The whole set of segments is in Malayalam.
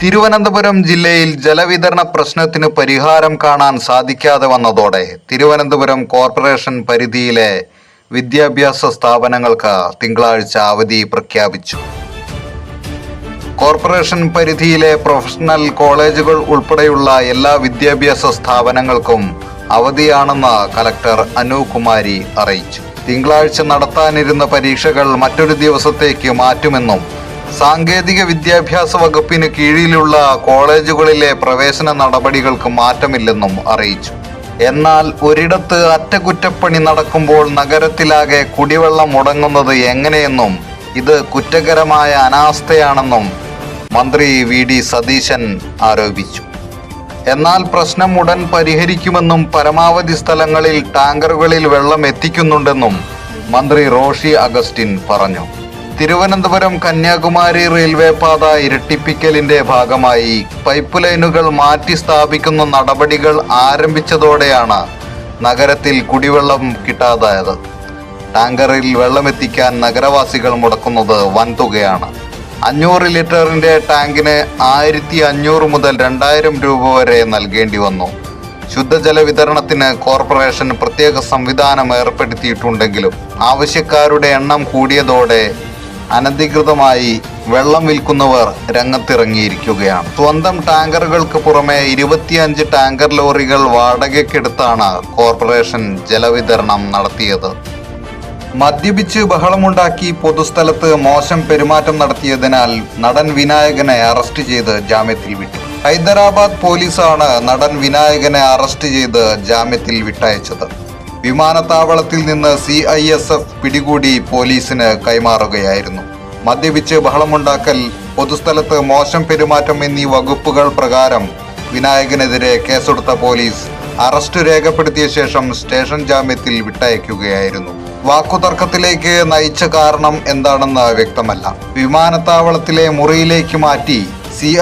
തിരുവനന്തപുരം ജില്ലയിൽ ജലവിതരണ പ്രശ്നത്തിന് പരിഹാരം കാണാൻ സാധിക്കാതെ വന്നതോടെ തിരുവനന്തപുരം കോർപ്പറേഷൻ പരിധിയിലെ വിദ്യാഭ്യാസ സ്ഥാപനങ്ങൾക്ക് തിങ്കളാഴ്ച അവധി പ്രഖ്യാപിച്ചു. കോർപ്പറേഷൻ പരിധിയിലെ പ്രൊഫഷണൽ കോളേജുകൾ ഉൾപ്പെടെയുള്ള എല്ലാ വിദ്യാഭ്യാസ സ്ഥാപനങ്ങൾക്കും അവധിയാണെന്ന് കലക്ടർ അനു കുമാരി അറിയിച്ചു. തിങ്കളാഴ്ച നടത്താനിരുന്ന പരീക്ഷകൾ മറ്റൊരു ദിവസത്തേക്ക് മാറ്റുമെന്നും സാങ്കേതിക വിദ്യാഭ്യാസ വകുപ്പിന് കീഴിലുള്ള കോളേജുകളിലെ പ്രവേശന നടപടികൾക്ക് മാറ്റമില്ലെന്നും അറിയിച്ചു. എന്നാൽ ഒരിടത്ത് അറ്റകുറ്റപ്പണി നടക്കുമ്പോൾ നഗരത്തിലാകെ കുടിവെള്ളം മുടങ്ങുന്നത് എങ്ങനെയെന്നും ഇത് കുറ്റകരമായ അനാസ്ഥയാണെന്നും മന്ത്രി വി ഡി സതീശൻ ആരോപിച്ചു. എന്നാൽ പ്രശ്നം ഉടൻ പരിഹരിക്കുമെന്നും പരമാവധി സ്ഥലങ്ങളിൽ ടാങ്കറുകളിൽ വെള്ളം എത്തിക്കുന്നുണ്ടെന്നും മന്ത്രി റോഷി അഗസ്റ്റിൻ പറഞ്ഞു. തിരുവനന്തപുരം കന്യാകുമാരി റെയിൽവേ പാത ഇരട്ടിപ്പിക്കലിന്റെ ഭാഗമായി പൈപ്പ് ലൈനുകൾ മാറ്റി സ്ഥാപിക്കുന്ന നടപടികൾ ആരംഭിച്ചതോടെയാണ് നഗരത്തിൽ കുടിവെള്ളം കിട്ടാതായത്. ടാങ്കറിൽ വെള്ളമെത്തിക്കാൻ നഗരവാസികൾ മുടക്കുന്നത് വൻതുകയാണ്. അഞ്ഞൂറ് ലിറ്ററിന്റെ ടാങ്കിന് ആയിരത്തി അഞ്ഞൂറ് മുതൽ രണ്ടായിരം രൂപ വരെ നൽകേണ്ടി വന്നു. ശുദ്ധജല വിതരണത്തിന് കോർപ്പറേഷൻ പ്രത്യേക സംവിധാനം ഏർപ്പെടുത്തിയിട്ടുണ്ടെങ്കിലും ആവശ്യക്കാരുടെ എണ്ണം കൂടിയതോടെ അനധികൃതമായി വെള്ളം വിൽക്കുന്നവർ രംഗത്തിറങ്ങിയിരിക്കുകയാണ്. സ്വന്തം ടാങ്കറുകൾക്ക് പുറമെ ഇരുപത്തിയഞ്ച് ടാങ്കർ ലോറികൾ വാടകയ്ക്കെടുത്താണ് കോർപ്പറേഷൻ ജലവിതരണം നടത്തിയത്. മദ്യപിച്ച് ബഹളമുണ്ടാക്കി പൊതുസ്ഥലത്ത് മോശം പെരുമാറ്റം നടത്തിയതിനാൽ നടൻ വിനായകനെ അറസ്റ്റ് ചെയ്ത് ജാമ്യത്തിൽ വിട്ടു. ഹൈദരാബാദ് പോലീസാണ് നടൻ വിനായകനെ അറസ്റ്റ് ചെയ്ത് ജാമ്യത്തിൽ വിട്ടയച്ചത്. വിമാനത്താവളത്തിൽ നിന്ന് സി ഐ എസ് എഫ് പിടികൂടി പോലീസിന് കൈമാറുകയായിരുന്നു. മദ്യപിച്ച് ബഹളമുണ്ടാക്കൽ പൊതുസ്ഥലത്ത് മോശം പെരുമാറ്റം എന്നീ വകുപ്പുകൾ പ്രകാരം വിനായകനെതിരെ കേസെടുത്ത പോലീസ് അറസ്റ്റ് രേഖപ്പെടുത്തിയ ശേഷം സ്റ്റേഷൻ ജാമ്യത്തിൽ വിട്ടയക്കുകയായിരുന്നു. വാക്കുതർക്കത്തിലേക്ക് നയിച്ച കാരണം എന്താണെന്ന് വ്യക്തമല്ല. വിമാനത്താവളത്തിലെ മുറിയിലേക്ക് മാറ്റി സി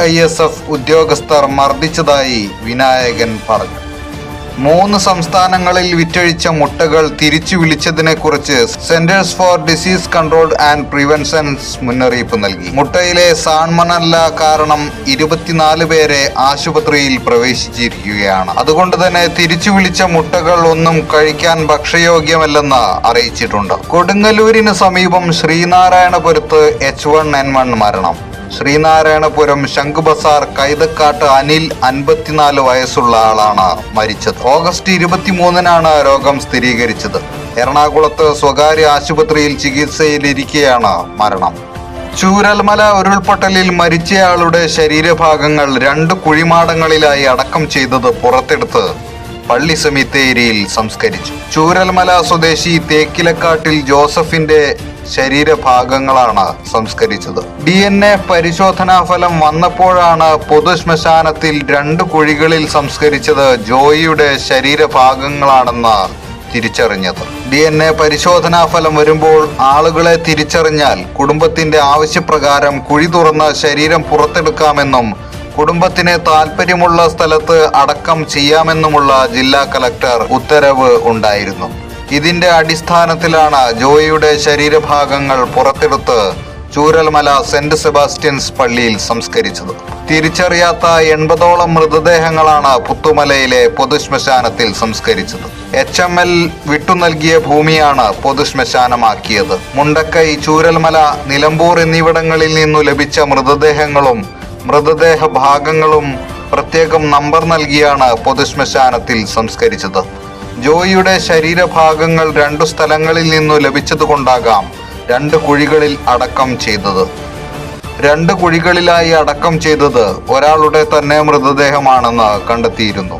ഉദ്യോഗസ്ഥർ മർദ്ദിച്ചതായി വിനായകൻ പറഞ്ഞു. മൂന്ന് സംസ്ഥാനങ്ങളിൽ വിറ്റഴിച്ച മുട്ടകൾ തിരിച്ചു വിളിച്ചതിനെ കുറിച്ച് centres for disease control and preventions മുന്നറിയിപ്പ് നൽകി. മുട്ടയിലെ സാൺമണല്ല കാരണം ഇരുപത്തിനാല് പേരെ ആശുപത്രിയിൽ പ്രവേശിച്ചിരിക്കുകയാണ്. അതുകൊണ്ട് തന്നെ തിരിച്ചു വിളിച്ച മുട്ടകൾ ഒന്നും കഴിക്കാൻ ഭക്ഷ്യയോഗ്യമല്ലെന്ന് അറിയിച്ചിട്ടുണ്ട്. കൊടുങ്ങല്ലൂരിന് സമീപം ശ്രീനാരായണപുരത്ത് എച്ച് വൺ എൻ വൺ മരണം. ശ്രീനാരായണപുരം ശംഖുബസാർ കൈതക്കാട്ട് അനിൽ അൻപത്തിനാല് വയസ്സുള്ള ആളാണ് മരിച്ചത്. ഓഗസ്റ്റ് ഇരുപത്തിമൂന്നിനാണ് രോഗം സ്ഥിരീകരിച്ചത്. എറണാകുളത്ത് സ്വകാര്യ ആശുപത്രിയിൽ ചികിത്സയിലിരിക്കെയാണ് മരണം. ചൂരൽമല ഉരുൾപൊട്ടലിൽ മരിച്ചയാളുടെ ശരീരഭാഗങ്ങൾ രണ്ട് കുഴിമാടങ്ങളിലായി അടക്കം ചെയ്തത് പുറത്തെടുത്ത് പള്ളി സെമിത്തേരിയിൽ സംസ്കരിച്ചു. ചൂരൽമല സ്വദേശി തേക്കിലക്കാട്ടിൽ ജോസഫിന്റെ ശരീരഭാഗങ്ങളാണ് സംസ്കരിച്ചത്. ഡി എൻ എ പരിശോധനാ ഫലം വന്നപ്പോഴാണ് പൊതുശ്മശാനത്തിൽ രണ്ട് കുഴികളിൽ സംസ്കരിച്ചത് ജോയിയുടെ ശരീരഭാഗങ്ങളാണെന്ന് തിരിച്ചറിഞ്ഞത്. ഡി എൻ എ പരിശോധനാ ഫലം വരുമ്പോൾ ആളുകളെ തിരിച്ചറിഞ്ഞാൽ കുടുംബത്തിന്റെ ആവശ്യപ്രകാരം കുഴി തുറന്ന് ശരീരം പുറത്തെടുക്കാമെന്നും കുടുംബത്തിന് താല്പര്യമുള്ള സ്ഥലത്ത് അടക്കം ചെയ്യാമെന്നുമുള്ള ജില്ലാ കലക്ടർ ഉത്തരവ് ഉണ്ടായിരുന്നു. ഇതിന്റെ അടിസ്ഥാനത്തിലാണ് ജോയിയുടെ ശരീരഭാഗങ്ങൾ പുറത്തെടുത്ത് ചൂരൽമല സെന്റ് സെബാസ്റ്റ്യൻസ് പള്ളിയിൽ സംസ്കരിച്ചത്. തിരിച്ചറിയാത്ത എൺപതോളം മൃതദേഹങ്ങളാണ് പുത്തുമലയിലെ പൊതുശ്മശാനത്തിൽ സംസ്കരിച്ചത്. എച്ച് എം എൽ വിട്ടുനൽകിയ ഭൂമിയാണ് പൊതുശ്മശാനമാക്കിയത്. മുണ്ടക്കൈ ചൂരൽമല നിലമ്പൂർ എന്നിവിടങ്ങളിൽ നിന്നു ലഭിച്ച മൃതദേഹങ്ങളും മൃതദേഹ ഭാഗങ്ങളും പ്രത്യേകം നമ്പർ നൽകിയാണ് പൊതുശ്മശാനത്തിൽ സംസ്കരിച്ചത്. ജോയിയുടെ ശരീരഭാഗങ്ങൾ രണ്ടു സ്ഥലങ്ങളിൽ നിന്നു ലഭിച്ചതുകൊണ്ടാകാം രണ്ട് കുഴികളിൽ അടക്കം ചെയ്തത്. രണ്ട് കുഴികളിലായി അടക്കം ചെയ്തത് ഒരാളുടെ തന്നെ മൃതദേഹമാണെന്ന് കണ്ടെത്തിയിരുന്നു.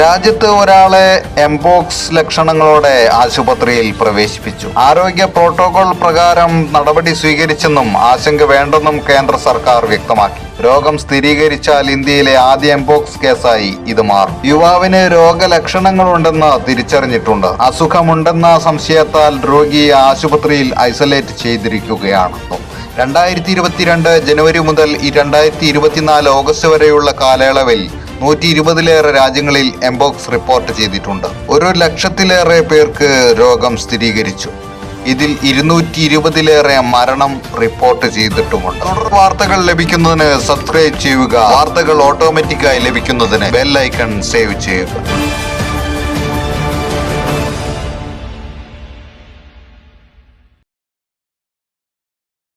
രാജ്യത്ത് ഒരാളെ എംപോക്സ് ലക്ഷണങ്ങളോടെ ആശുപത്രിയിൽ പ്രവേശിപ്പിച്ചു. ആരോഗ്യ പ്രോട്ടോകോൾ പ്രകാരം നടപടി സ്വീകരിച്ചെന്നും ആശങ്ക വേണ്ടെന്നും കേന്ദ്ര സർക്കാർ വ്യക്തമാക്കി. രോഗം സ്ഥിരീകരിച്ചാൽ ഇന്ത്യയിലെ ആദ്യ എംപോക്സ് കേസായി ഇത് മാറും. യുവാവിന് രോഗലക്ഷണങ്ങളുണ്ടെന്ന് തിരിച്ചറിഞ്ഞിട്ടുണ്ട്. അസുഖമുണ്ടെന്ന സംശയത്താൽ രോഗിയെ ആശുപത്രിയിൽ ഐസൊലേറ്റ് ചെയ്തിരിക്കുകയാണ്. രണ്ടായിരത്തി ഇരുപത്തിരണ്ട് ജനുവരി മുതൽ രണ്ടായിരത്തി ഇരുപത്തിനാല് ഓഗസ്റ്റ് വരെയുള്ള കാലയളവിൽ നൂറ്റി ഇരുപതിലേറെ രാജ്യങ്ങളിൽ എംബോക്സ് റിപ്പോർട്ട് ചെയ്തിട്ടുണ്ട്. ഒരു ലക്ഷത്തിലേറെ പേർക്ക് രോഗം സ്ഥിരീകരിച്ചു. ഇതിൽ ഇരുന്നൂറ്റി ഇരുപതിലേറെ മരണം റിപ്പോർട്ട് ചെയ്തിട്ടുമുണ്ട്. തുടർ വാർത്തകൾ ലഭിക്കുന്നതിന് സബ്സ്ക്രൈബ് ചെയ്യുക. വാർത്തകൾ ഓട്ടോമാറ്റിക്കായി ലഭിക്കുന്നതിന് ബെൽ ഐക്കൺ സേവ് ചെയ്യുക.